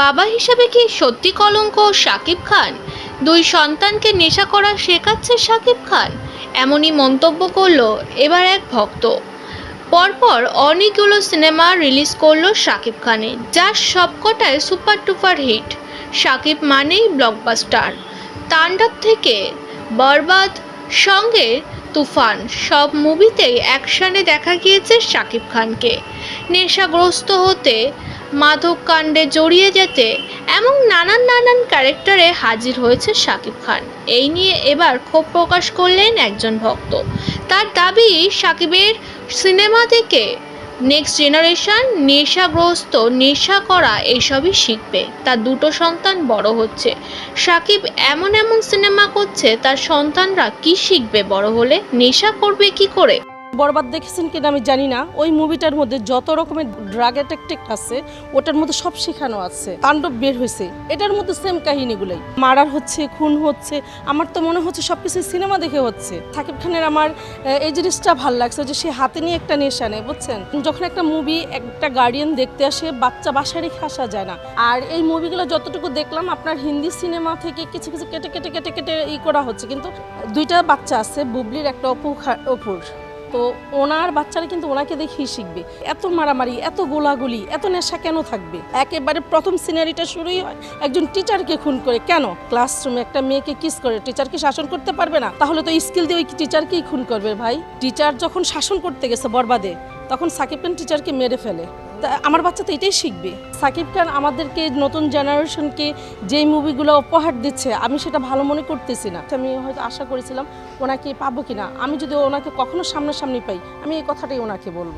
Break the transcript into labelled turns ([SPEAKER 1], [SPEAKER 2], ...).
[SPEAKER 1] বাবা হিসেবে কি সত্যি কলঙ্ক শাকিব খান? দুই সন্তানকে নেশা করা শেখাচ্ছে শাকিব খান? এমনই মন্তব্য করল এবার এক ভক্ত। পরপর অনেকগুলো সিনেমা রিলিজ করল শাকিব খানে, যার সবকটায় সুপার টুপার হিট। শাকিব মানেই ব্লকবাস্টার তাণ্ডব থেকে বরবাদ, সঙ্গে তুফান, সব মুভিতেই অ্যাকশানে দেখা গিয়েছে শাকিব খানকে। নেশাগ্রস্ত হতে মাদক কাণ্ডে জড়িয়ে যেতে এমন নানান নানান ক্যারেক্টারে হাজির হয়েছে শাকিব খান। এই নিয়ে এবার ক্ষোভ প্রকাশ করলেন একজন ভক্ত। তার দাবি, শাকিবের সিনেমা থেকে নেক্সট জেনারেশন নেশাগ্রস্ত, নেশা করা এইসবই শিখবে। তার দুটো সন্তান বড় হচ্ছে। সাকিব এমন এমন সিনেমা করছে, তার সন্তানরা কি শিখবে বড় হলে? নেশা করবে কি করে?
[SPEAKER 2] বরবাদ দেখেছেন কিনা আমি জানি না। ওই মুভিটার মধ্যে যত রকমের ড্রাগ অ্যাটেকটেক আছে, ওটার মধ্যে সব শেখানো আছে। তাণ্ডব বের হয়েছে। এটার মধ্যে সেম কাহিনীগুলোই। মারার হচ্ছে, খুন হচ্ছে, আমার তো মনে হচ্ছে সব কিছু সিনেমা দেখে হচ্ছে। সাকিব খানের আমার এই জিনিসটা ভালো লাগছে যে সে হাতে নিয়ে একটা নেশা নেয়, বুঝছেন? যখন একটা মুভি একটা গার্ডিয়ান দেখতে আসে, বাচ্চা বাসায় রেখে যায় না। আর এই মুভিগুলো যতটুকু দেখলাম, আপনার হিন্দি সিনেমা থেকে কিছু কিছু কেটে কেটে কেটে কেটে ই করা হচ্ছে। কিন্তু দুইটা বাচ্চা আছে, বুবলির একটা অপু অপুর। তো ওনার বাচ্চারা কিন্তু ওনাকে দেখেই শিখবে। এত মারামারি, এত গোলাগুলি, এত নেশা কেন থাকবে? একেবারে প্রথম সিনারিটা শুরুই হয় একজন টিচারকে খুন করে। কেন? ক্লাসরুমে একটা মেয়েকে কিস করে টিচারকে শাসন করতে পারবে না? তাহলে তো স্কিল দিয়ে ওই টিচারকেই খুন করবে ভাই। টিচার যখন শাসন করতে গেছে বরবাদে, তখন সাকিব খান টিচারকে মেরে ফেলে। আমার বাচ্চা তো এটাই শিখবে। সাকিব খান আমাদেরকে নতুন জেনারেশনকে যেই মুভিগুলো উপহার দিচ্ছে, আমি সেটা ভালো মনে করতেছি না। আমি হয়তো আশা করেছিলাম ওনাকে পাবো কিনা। আমি যদি ওনাকে কখনো সামনাসামনি পাই, আমি এই কথাটাই ওনাকে বলব।